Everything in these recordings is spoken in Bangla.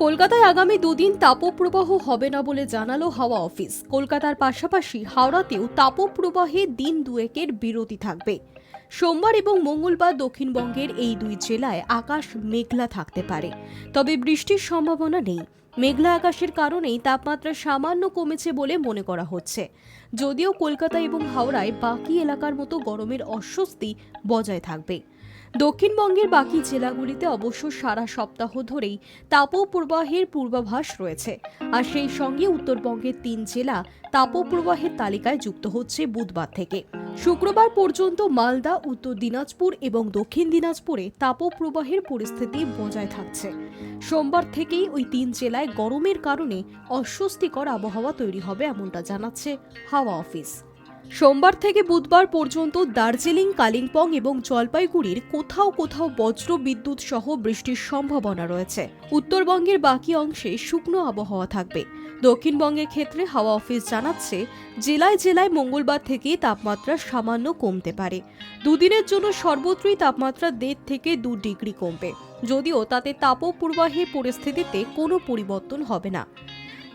কলকাতায় আগামী দুদিন তাপপ্রবাহ হবে না বলে জানালো হাওয়া অফিস। কলকাতার পাশাপাশি হাওড়াতেও তাপপ্রবাহে দিন দুয়েকের বিরতি থাকবে। সোমবার এবং মঙ্গলবার দক্ষিণবঙ্গের এই দুই জেলায় আকাশ মেঘলা থাকতে পারে। তবে বৃষ্টির সম্ভাবনা নেই। মেঘলা আকাশের কারণেই তাপমাত্রা সামান্য কমেছে বলে মনে করা হচ্ছে। যদিও কলকাতা এবং হাওড়ায় বাকি এলাকার মতো গরমের অস্বস্তি বজায় থাকবে। দক্ষিণবঙ্গের বাকি জেলাগুলিতে অবশ্য সারা সপ্তাহ ধরেই তাপপ্রবাহের পূর্বাভাস রয়েছে। আর সেই সঙ্গে উত্তরবঙ্গের তিন জেলা তাপপ্রবাহের তালিকায় যুক্ত হচ্ছে বুধবার থেকে। শুক্রবার পর্যন্ত মালদা, উত্তর দিনাজপুর এবং দক্ষিণ দিনাজপুরে তাপপ্রবাহের পরিস্থিতি বজায় থাকছে। সোমবার থেকেই ওই তিন জেলায় গরমের কারণে অস্বস্তিকর আবহাওয়া তৈরি হবে এমনটা জানাচ্ছে হাওয়া অফিস। সোমবার থেকে বুধবার পর্যন্ত দার্জিলিং, কালিম্পং এবং জলপাইগুড়ির কোথাও কোথাও বজ্র বিদ্যুৎ সহ বৃষ্টির সম্ভাবনা রয়েছে। উত্তরবঙ্গের বাকি অংশে শুকনো আবহাওয়া থাকবে। দক্ষিণবঙ্গের ক্ষেত্রে হাওয়া অফিস জানাচ্ছে, জেলায় জেলায় মঙ্গলবার থেকে তাপমাত্রা সামান্য কমতে পারে। দুদিনের জন্য সর্বত্রই তাপমাত্রা দেড় থেকে দু ডিগ্রি কমবে। যদিও তাতে তাপপ্রবাহের পরিস্থিতিতে কোনো পরিবর্তন হবে না।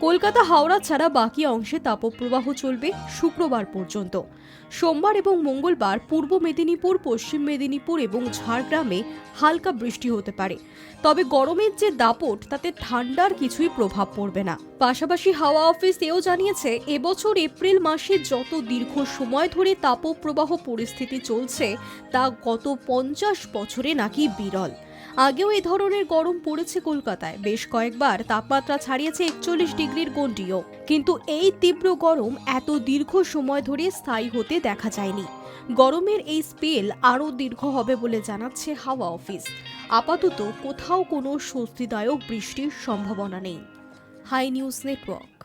কলকাতা হাওড়া ছাড়া বাকি অংশে তাপপ্রবাহ চলবে শুক্রবার পর্যন্ত। সোমবার এবং মঙ্গলবার পূর্ব মেদিনীপুর, পশ্চিম মেদিনীপুর এবং ঝাড়গ্রামে হালকা বৃষ্টি হতে পারে। তবে গরমের যে দাপট, তাতে ঠান্ডার কিছুই প্রভাব পড়বে না। পাশাপাশি হাওয়া অফিস এও জানিয়েছে, এবছর এপ্রিল মাসে যত দীর্ঘ সময় ধরে তাপপ্রবাহ পরিস্থিতি চলছে, তা গত পঞ্চাশ বছরে নাকি বিরল। আগেও এই ধরনের গরম পড়েছে কলকাতায়। বেশ কয়েকবার তাপমাত্রা ছাড়িয়েছে একচল্লিশ ডিগ্রির গণ্ডিও। কিন্তু এই তীব্র গরম এত দীর্ঘ সময় ধরে স্থায়ী হতে দেখা যায়নি। গরমের এই স্পেল আরও দীর্ঘ হবে বলে জানাচ্ছে হাওয়া অফিস। আপাতত কোথাও কোনো স্বস্তিদায়ক বৃষ্টির সম্ভাবনা নেই। High news network.